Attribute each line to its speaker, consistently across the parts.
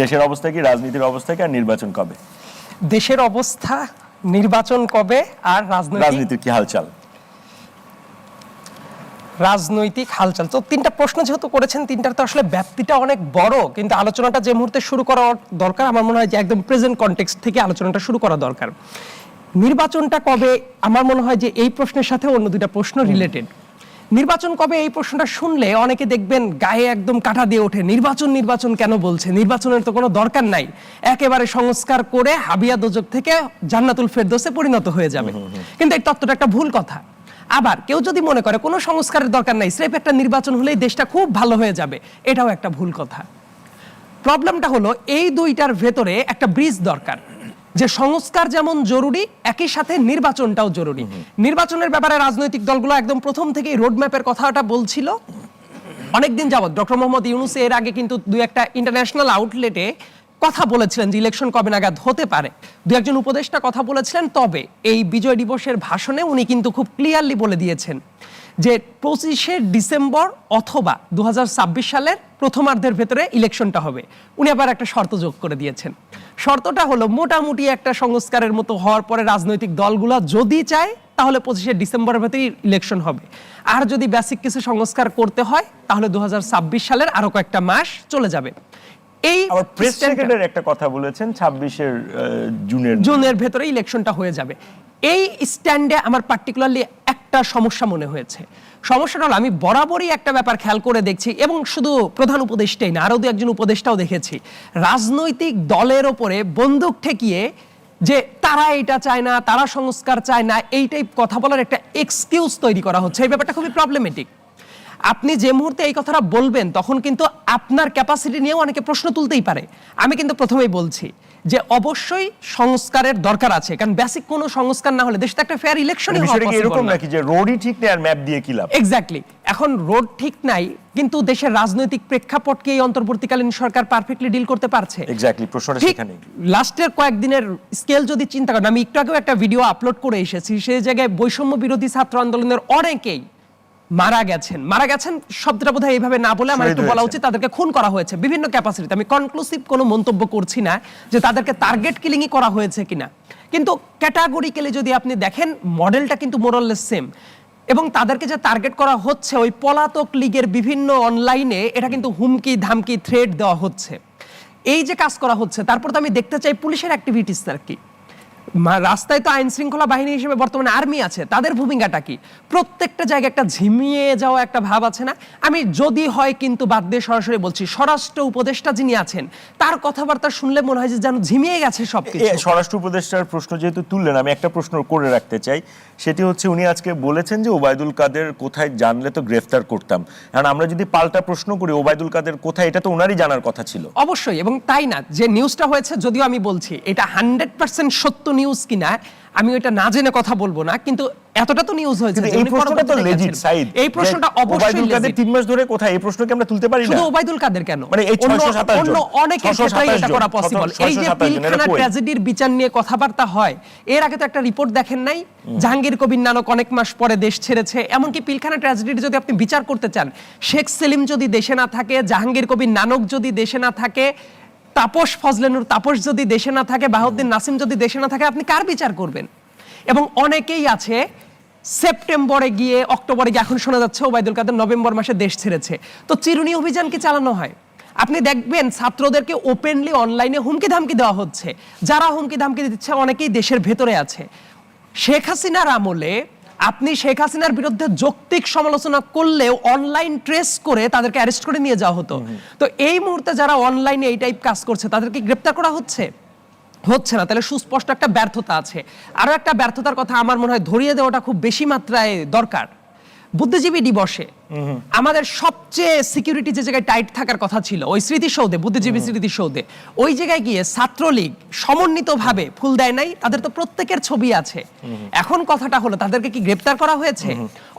Speaker 1: দেশের অবস্থা কি রাজনীতির অবস্থা কি আর নির্বাচন কবে?
Speaker 2: দেশের অবস্থা নির্বাচন কবে আর রাজনৈতিক
Speaker 1: রাজনীতির কি হালচাল?
Speaker 2: রাজনৈতিক হালচাল। তো তিনটা প্রশ্ন যেহেতু করেছেন তিনটার তো আসলে ব্যাপ্তিটা অনেক বড় কিন্তু আলোচনাটা যে মুহূর্তে শুরু করা দরকার আমার মনে হয় যে একদম প্রেজেন্ট কনটেক্সট থেকে আলোচনাটা শুরু করা দরকার। নির্বাচনটা কবে আমার মনে হয় যে এই প্রশ্নের সাথে অন্য দুইটা প্রশ্ন রিলেটেড নির্বাচন কবে এই প্রশ্নটা শুনলে অনেকে দেখবেন গায়ে একদম কাটা দিয়ে ওঠে। নির্বাচন নির্বাচন কেন বলছে? নির্বাচনের তো কোনো দরকার নাই। একেবারে সংস্কার করে হাবিয়া দোজক থেকে জান্নাতুল ফেরদোসে পরিণত হয়ে যাবে। কিন্তু এই তত্ত্বটা একটা ভুল কথা। আবার কেউ যদি মনে করে কোনো সংস্কারের দরকার নাই স্রেফ একটা নির্বাচন হলেই দেশটা খুব ভালো হয়ে যাবে এটাও একটা ভুল কথা। প্রবলেমটা হলো এই দুইটার ভেতরে একটা ব্রিজ দরকার। যে সংস্কার যেমন জরুরি একই সাথে নির্বাচনটাও জরুরি। নির্বাচনের ব্যাপারে রাজনৈতিক দলগুলো একদম প্রথম থেকেই রোডম্যাপের কথাটা বলছিল। অনেকদিন যাবত ডক্টর মোহাম্মদ ইউনুস এর আগে কিন্তু দুই একটা ইন্টারন্যাশনাল আউটলেটে কথা বলেছিলেন যে ইলেকশন কবে নাগাদ হতে পারে। দু একজন উপদেষ্টা কথা বলেছিলেন তবে এই বিজয় দিবসের ভাষণে উনি কিন্তু খুব ক্লিয়ারলি বলে দিয়েছেন। যে পঁচিশে ডিসেম্বর অথবা দুহাজার ছাব্বিশ সালের প্রথমার্ধের ভেতরে ইলেকশনটা হবে। উনি আবার একটা শর্ত যোগ করে দিয়েছেন। শর্তটা হলো মোটামুটি একটা সংস্কারের মতো হওয়ার পরে রাজনৈতিক দলগুলো যদি চায় তাহলে পঁচিশে ডিসেম্বরের ভেতরেই ইলেকশন হবে। আর যদি বেসিক কিছু সংস্কার করতে হয় তাহলে দু হাজার ছাব্বিশ সালের আরও কয়েকটা মাস চলে যাবে। এই
Speaker 1: প্রেস সেক্রেটারি একটা কথা বলেছেন ছাব্বিশের জুনের
Speaker 2: জুনের ভেতরে ইলেকশনটা হয়ে যাবে। এই স্ট্যান্ডে আমার পার্টিকুলারলি একটা সমস্যা মনে হয়েছে। সমস্যাটা হলো আমি বরাবরই একটা ব্যাপার খেয়াল করে দেখছি এবং শুধু প্রধান উপদেষ্টাই না, আরও দু একজন উপদেষ্টাও দেখেছি। রাজনৈতিক দলের ওপরে বন্দুক ঠেকিয়ে যে তারা এটা চায় না, তারা সংস্কার চায় না এইটাই কথা বলার একটা এক্সকিউজ তৈরি করা হচ্ছে। এই ব্যাপারটা খুবই প্রবলেমেটিক আপনি যে মুহূর্তে এই কথাটা বলবেন, তখন কিন্তু আপনার ক্যাপাসিটি নিয়েও অনেকে প্রশ্ন তুলতেই পারে। আমি কিন্তু প্রথমেই বলছি যে অবশ্যই সংস্কারের দরকার আছে কারণ বেসিক কোনো সংস্কার না হলে দেশে একটা ফেয়ার ইলেকশনই হওয়া
Speaker 1: এরকম নাকি যে রোডই ঠিক নেই আর ম্যাপ দিয়ে কি লাভ?
Speaker 2: এক্স্যাক্টলি এখন রোড ঠিক নাই কিন্তু দেশের রাজনৈতিক প্রেক্ষাপটকে এই অন্তর্বর্তীকালীন সরকার পারফেক্টলি ডিল করতে পারছে।
Speaker 1: এক্স্যাক্টলি প্রশ্নটা সেখানে
Speaker 2: লাস্টের কয়েকদিনের স্কেল যদি চিন্তা করেন আমি একটু আগেও একটা ভিডিও আপলোড করে এসেছি সেই জায়গায় বৈষম্য বিরোধী ছাত্র আন্দোলনের অনেকেই মারা গেছেন। মারা গেছেন শব্দটা বোধহয় এইভাবে না বলে আমার একটু বলা উচিত তাদেরকে খুন করা হয়েছে। বিভিন্ন ক্যাপাসিটিতে আমি কনক্লুসিভ কোনো মন্তব্য করছি না যে তাদেরকে টার্গেট কিলিংই করা হয়েছে কিনা। কিন্তু ক্যাটাগরিক্যালি যদি আপনি দেখেন মডেলটা কিন্তু মোরাললেস সেম এবং তাদেরকে যে টার্গেট করা হচ্ছে ওই পলাতক লীগের বিভিন্ন অনলাইনে এটা কিন্তু হুমকি ধামকি থ্রেড দেওয়া হচ্ছে। এই যে কাজ করা হচ্ছে তারপর তো আমি দেখতে চাই পুলিশের অ্যাক্টিভিটিস আর কি। রাস্তায় তো আইন শৃঙ্খলা বাহিনী হিসেবে বর্তমানে আর্মি আছে তাদের ভূমিকাটা কি? প্রত্যেকটা জায়গায় একটা ঝিমিয়ে যাওয়া একটা ভাব আছে না? আমি যদি হয় কিন্তু বাদ দিয়ে সরাসরি বলছি স্বরাষ্ট্র উপদেষ্টা যিনি আছেন তার কথাবার্তা শুনলে মনে হয় যে যেন ঝিমিয়ে গেছে
Speaker 1: এ, স্বরাষ্ট্র উপদেষ্টার প্রশ্ন যেহেতু তুললেন আমি একটা প্রশ্ন করে রাখতে চাই। সেটি হচ্ছে উনি আজকে বলেছেন যে ওবায়দুল কাদের কোথায় জানলে তো গ্রেফতার করতাম। কারণ আমরা যদি পাল্টা প্রশ্ন করি ওবায়দুল কাদের কোথায় এটা তো ওনারই জানার কথা ছিল।
Speaker 2: অবশ্যই এবং তাই না যে নিউজটা হয়েছে যদিও আমি বলছি এটা হান্ড্রেড পার্সেন্ট সত্য নিউজ কিনা আমি ওইটা না জেনে কথা বলব না কিন্তু এতটা তো নিউজ হয়েছে
Speaker 1: এই প্রশ্নটা তো লেজিট। সাইড
Speaker 2: এই প্রশ্নটা অবশ্যই
Speaker 1: ওবায়দুল কাদের
Speaker 2: legit।
Speaker 1: তিন মাস ধরে কোথায় এই প্রশ্ন কি আমরা তুলতে পারি না।
Speaker 2: শুধু ওবায়দুল কাদের কেন?
Speaker 1: মানে এই
Speaker 2: অন্য
Speaker 1: 627
Speaker 2: অন্য
Speaker 1: জন,
Speaker 2: অনেকের
Speaker 1: 627
Speaker 2: ক্ষেত্রেই এটা করা পসিবল এই যে
Speaker 1: 627 জন, এটা
Speaker 2: পিলখানা ট্র্যাজেডির বিচার নিয়ে কথাবার্তা হয় এর আগে তো একটা রিপোর্ট দেখেন নাই? জাহাঙ্গীর কবির নানক অনেক মাস পরে দেশ ছেড়েছে এমনকি পিলখানা ট্র্যাজেডির যদি আপনি বিচার করতে চান শেখ সেলিম যদি দেশে না থাকে জাহাঙ্গীর কবির নানক যদি দেশে না থাকে তাপস ফজলেনুর, তাপস যদি দেশে না থাকে বাহাউদ্দিন নাসিম যদি দেশে না থাকে, আপনি কার বিচার করবেন? এবং অনেকেই আছে, সেপ্টেম্বরে গিয়ে অক্টোবরে গিয়ে এখন শোনা যাচ্ছে, ওবায়দুল কাদের নভেম্বর মাসে দেশ ছেড়েছে। তো চিরুনি অভিযান কি চালানো হয়? আপনি দেখবেন ছাত্রদেরকে ওপেনলি অনলাইনে হুমকি ধামকি দেওয়া হচ্ছে। যারা হুমকি ধামকি দিচ্ছে, অনেকেই দেশের ভেতরে আছে। শেখ হাসিনার আমলে আপনি শেখ হাসিনার বিরুদ্ধে যৌক্তিক সমালোচনা করলেও অনলাইন ট্রেস করে তাদেরকে অ্যারেস্ট করে নিয়ে যাওয়া হতো। তো এই মুহূর্তে যারা অনলাইনে এই টাইপ কাজ করছে তাদেরকে গ্রেপ্তার করা হচ্ছে? হচ্ছে না। তাহলে সুস্পষ্ট একটা ব্যর্থতা আছে। আরও একটা ব্যর্থতার কথা আমার মনে হয় ধরিয়ে দেওয়াটা খুব বেশি মাত্রায় দরকার। বুদ্ধিজীবী দিবসে আমাদের সবচেয়ে সিকিউরিটি যে জায়গায় টাইট থাকার কথা ছিল ওই স্মৃতিসৌধে বুদ্ধিজীবী স্মৃতিসৌধে ওই জায়গায় গিয়ে ছাত্রলীগ সমন্বিতভাবে ফুল দেয় নাই তাদের তো প্রত্যেকের ছবি আছে। এখন কথাটা হলো তাদেরকে কি গ্রেপ্তার করা হয়েছে?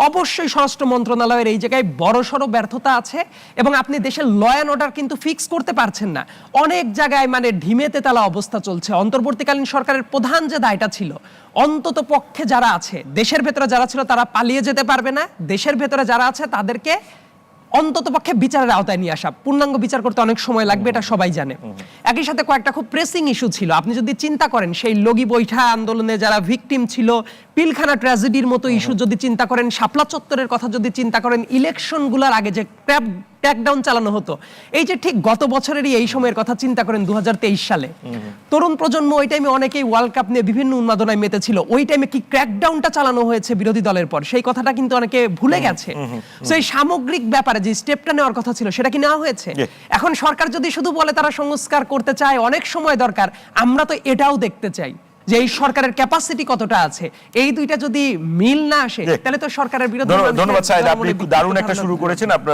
Speaker 2: অবশ্যই স্বরাষ্ট্র মন্ত্রণালয়ের এই জায়গায় বড়সড় ব্যর্থতা আছে এবং আপনি দেশের ল অ্যান্ড অর্ডার কিন্তু ফিক্স করতে পারছেন না। অনেক জায়গায় মানে ঢিমে তেতালা অবস্থা চলছে। অন্তর্বর্তীকালীন সরকারের প্রধান যে দায়টা ছিল অন্তত পক্ষে যারা আছে দেশের ভেতরে যারা ছিল তারা পালিয়ে যেতে পারবে না দেশের ভেতরে যারা আছে তাদেরকে অন্তত পক্ষে বিচারের আওতায় নিয়ে আসা। পূর্ণাঙ্গ বিচার করতে অনেক সময় লাগবে এটা সবাই জানে। একই সাথে কয়েকটা খুব প্রেসিং ইস্যু ছিল। আপনি যদি চিন্তা করেন সেই লগি বৈঠা আন্দোলনে যারা ভিকটিম ছিল পিলখানা ট্র্যাজেডির মতো ইস্যু যদি চিন্তা করেন শাপলা চত্বরের কথা যদি চিন্তা করেন ইলেকশনগুলোর আগে যে ক্র্যাপ ট্যাকডাউন চালানো হতো এই যে ঠিক গত বছরেরই এই সময়ের কথা চিন্তা করেন দু সালে। তরুণ প্রজন্ম ওই টাইমে অনেকেই ওয়ার্ল্ড কাপ নিয়ে বিভিন্ন উন্মাদনায় মেতেছিল। ওই টাইমে কি ক্র্যাকডাউনটা চালানো হয়েছে বিরোধী দলের পর? সেই কথাটা কিন্তু অনেকে ভুলে গেছে। তো এই সামগ্রিক ব্যাপারে যে স্টেপটা নেওয়ার কথা ছিল সেটা কি নেওয়া হয়েছে? এখন সরকার যদি শুধু বলে তারা সংস্কার করতে চায় অনেক সময় দরকার আমরা তো এটাও দেখতে চাই। যে এই সরকারের ক্যাপাসিটি কতটা আছে? এই দুইটা যদি মিল না আসে তাহলে তো সরকারের বিরুদ্ধে
Speaker 1: ধন্যবাদ সাহেব। আপনি দারুণ একটা শুরু করেছেন। আপনার